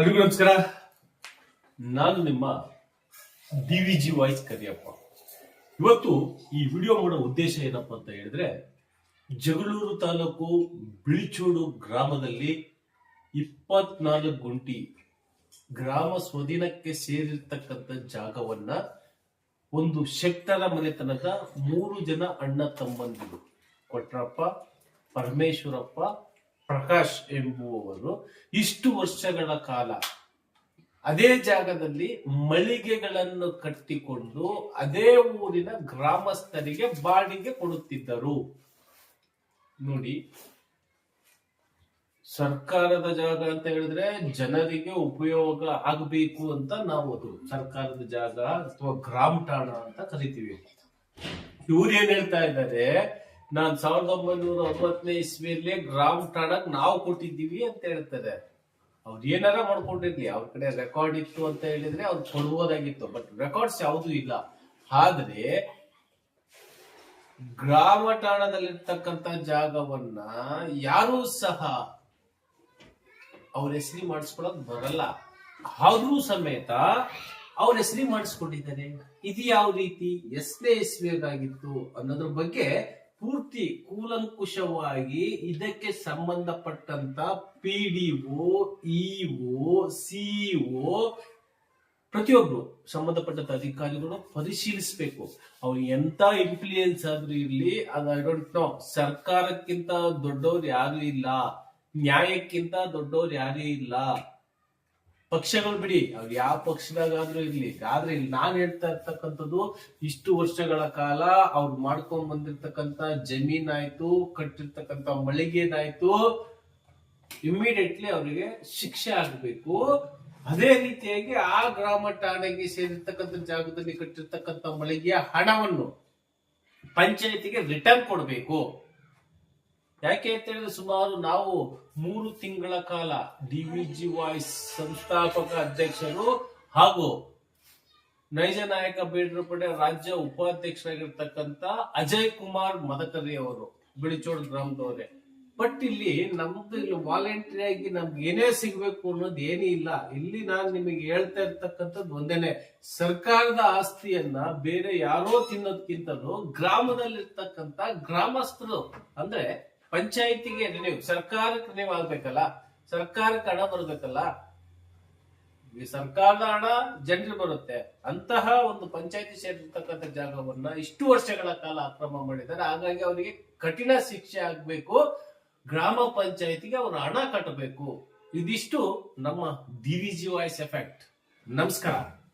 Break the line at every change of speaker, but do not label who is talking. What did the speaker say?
ಎಲ್ರಿಗೂ ನಮಸ್ಕಾರ. ನಾನು ನಿಮ್ಮ D V G voice Kariyappa. ಇವತ್ತು ಈ ವಿಡಿಯೋ ಮಾಡೋ ಉದ್ದೇಶ ಏನಪ್ಪ ಅಂತ ಹೇಳಿದ್ರೆ, ಜಗಳೂರು ತಾಲೂಕು ಬಿಳಿಚೋಡು ಗ್ರಾಮದಲ್ಲಿ ಇಪ್ಪತ್ನಾಲ್ಕು ಗುಂಟಿ ಗ್ರಾಮ ಸ್ವಾಧೀನಕ್ಕೆ ಸೇರಿರ್ತಕ್ಕಂಥ ಜಾಗವನ್ನ ಒಂದು ಶೆಟ್ಟರ ಮನೆತನದ ಮೂರು ಜನ ಅಣ್ಣ ತಮ್ಮಂದಿರು. ಕೊಟ್ರಪ್ಪ, ಪರಮೇಶ್ವರಪ್ಪ ಪ್ರಕಾಶ್ ಎಂಬುವವರು ಇಷ್ಟು ವರ್ಷಗಳ ಕಾಲ ಅದೇ ಜಾಗದಲ್ಲಿ ಮಳಿಗೆಗಳನ್ನು ಕಟ್ಟಿಕೊಂಡು ಅದೇ ಊರಿನ ಗ್ರಾಮಸ್ಥರಿಗೆ ಬಾಡಿಗೆ ಕೊಡುತ್ತಿದ್ದರು. ನೋಡಿ, ಸರ್ಕಾರದ ಜಾಗ ಅಂತ ಹೇಳಿದ್ರೆ ಜನರಿಗೆ ಉಪಯೋಗ ಆಗಬೇಕು ಅಂತ ನಾವು ಅದು ಸರ್ಕಾರದ ಜಾಗ ಅಥವಾ ಗ್ರಾಮ ಠಾಣ ಅಂತ ಕರಿತೀವಿ. ಇವ್ರು ಏನ್ ಹೇಳ್ತಾ ಇದ್ದಾರೆ? ನಾನ್ ಸಾವಿರದ ಒಂಬೈನೂರ ಅರವತ್ತನೇ ಇಸ್ವಿಯಲ್ಲಿ ಗ್ರಾಮ್ ಠಾಣಕ್ ನಾವು ಕೊಟ್ಟಿದ್ದೀವಿ ಅಂತ ಹೇಳ್ತಾರೆ. ಅವ್ರು ಏನಾರ ಮಾಡ್ಕೊಂಡಿರ್ಲಿ, ಅವ್ರ ಕಡೆ ರೆಕಾರ್ಡ್ ಇತ್ತು ಅಂತ ಹೇಳಿದ್ರೆ ಅವ್ರು ಕೊಡ್ಬೋದಾಗಿತ್ತು ಬಟ್ ರೆಕಾರ್ಡ್ಸ್ ಯಾವುದು ಇಲ್ಲ. ಆದ್ರೆ, ಗ್ರಾಮ ಠಾಣದಲ್ಲಿರ್ತಕ್ಕಂಥ ಜಾಗವನ್ನ ಯಾರೂ ಸಹ ಅವ್ರ ಹೆಸರಿ ಮಾಡಿಸ್ಕೊಳಕ್ ಬರಲ್ಲ. ಆದ್ರೂ ಸಮೇತ ಅವ್ರ ಹೆಸರಿ ಮಾಡಿಸ್ಕೊಂಡಿದ್ದಾರೆ. ಇದು ಯಾವ ರೀತಿ ಎಷ್ಟೇ ಇಸ್ವಿಯಾಗಿತ್ತು ಅನ್ನೋದ್ರ ಬಗ್ಗೆ ಪೂರ್ತಿ ಕೂಲಂಕುಷವಾಗಿ ಇದಕ್ಕೆ ಸಂಬಂಧಪಟ್ಟಂತ P D O EO CEO ಪ್ರತಿಯೊಬ್ರು ಸಂಬಂಧಪಟ್ಟಂತ ಅಧಿಕಾರಿಗಳು ಪರಿಶೀಲಿಸಬೇಕು. ಅವ್ರು ಎಂತ ಇನ್ಫ್ಲೂಯೆನ್ಸ್ ಆದ್ರೂ ಇರ್ಲಿ, ಅದು ಐ ಡೋಂಟ್ ನೋ ಸರ್ಕಾರಕ್ಕಿಂತ ದೊಡ್ಡವ್ರು ಯಾರು ಇಲ್ಲ. ನ್ಯಾಯಕ್ಕಿಂತ ದೊಡ್ಡವ್ರು ಯಾರೇ ಇಲ್ಲ. ಪಕ್ಷಗಳು ಬಿಡಿ. ಅವ್ರು ಯಾವ ಪಕ್ಷದಾಗಾದ್ರೂ ಇರ್ಲಿ. ಆದ್ರೆ ಇಲ್ಲಿ ನಾನ್ ಹೇಳ್ತಾ ಇರ್ತಕ್ಕಂಥದ್ದು ಇಷ್ಟು ವರ್ಷಗಳ ಕಾಲ ಅವ್ರು ಮಾಡ್ಕೊಂಡ್ ಬಂದಿರ್ತಕ್ಕಂಥ ಜಮೀನ್ ಆಯ್ತು ಕಟ್ಟಿರ್ತಕ್ಕಂಥ ಮಳಿಗೆದಾಯ್ತು ಇಮಿಡಿಯೇಟ್ಲಿ ಅವರಿಗೆ ಶಿಕ್ಷೆ ಆಗ್ಬೇಕು. ಅದೇ ರೀತಿಯಾಗಿ ಆ ಗ್ರಾಮ ಠಾಣೆಗೆ ಸೇರಿರ್ತಕ್ಕಂಥ ಜಾಗದಲ್ಲಿ ಕಟ್ಟಿರ್ತಕ್ಕಂಥ ಮಳಿಗೆಯ ಹಣವನ್ನು ಪಂಚಾಯತಿಗೆ ರಿಟರ್ನ್ ಕೊಡಬೇಕು. ಯಾಕೆ ಅಂತ ಹೇಳಿದ್ರೆ ಸುಮಾರು ನಾವು ಮೂರು ತಿಂಗಳ ಕಾಲ ಡಿ ವಿ ಜಿ ವಾಯ್ಸ್ ಸಂಸ್ಥಾಪಕ ಅಧ್ಯಕ್ಷರು ಹಾಗೂ ನೈಜ ನಾಯಕ ಬೇಡ್ರ ಪಡೆ ರಾಜ್ಯ ಉಪಾಧ್ಯಕ್ಷರಾಗಿರ್ತಕ್ಕಂತ ಅಜಯ್ ಕುಮಾರ್ ಮದಕರಿ ಅವರು, ಬಿಳಿಚೋಡ್ ಗ್ರಾಮದವರೇ. ಬಟ್ ಇಲ್ಲಿ ನಮ್ದು ಇಲ್ಲಿ ವಾಲಂಟರಿ ಆಗಿ ನಮ್ಗೆ ಏನೇ ಸಿಗ್ಬೇಕು ಅನ್ನೋದು ಏನೂ ಇಲ್ಲ. ಇಲ್ಲಿ ನಾನು ನಿಮಗೆ ಹೇಳ್ತಾ ಇರ್ತಕ್ಕಂಥದ್ದು ಒಂದೇನೆ, ಸರ್ಕಾರದ ಆಸ್ತಿಯನ್ನ ಬೇರೆ ಯಾರೋ ತಿನ್ನೋದ್ಕಿಂತಲೂ ಗ್ರಾಮದಲ್ಲಿರ್ತಕ್ಕಂಥ ಗ್ರಾಮಸ್ಥರು ಅಂದ್ರೆ ಪಂಚಾಯತಿಗೆ ನೀವು ಸರ್ಕಾರಕ್ಕೆ ನೀವು ಆಗ್ಬೇಕಲ್ಲ, ಸರ್ಕಾರಕ್ಕೆ ಹಣ ಬರ್ಬೇಕಲ್ಲ? ಸರ್ಕಾರದ ಹಣ ಜನರಿಗೆ ಬರುತ್ತೆ. ಅಂತಹ ಒಂದು ಪಂಚಾಯತಿ ಸೇರಿರ್ತಕ್ಕಂಥ ಜಾಗವನ್ನ ಇಷ್ಟು ವರ್ಷಗಳ ಕಾಲ ಅಕ್ರಮ ಮಾಡಿದ್ದಾರೆ. ಹಾಗಾಗಿ ಅವರಿಗೆ ಕಠಿಣ ಶಿಕ್ಷೆ ಆಗ್ಬೇಕು. ಗ್ರಾಮ ಪಂಚಾಯತಿಗೆ ಅವರು ಹಣ ಕಟ್ಟಬೇಕು. ಇದಿಷ್ಟು ನಮ್ಮ ಡಿವಿಜಿ ವಾಯ್ಸ್ ಎಫೆಕ್ಟ್. ನಮಸ್ಕಾರ.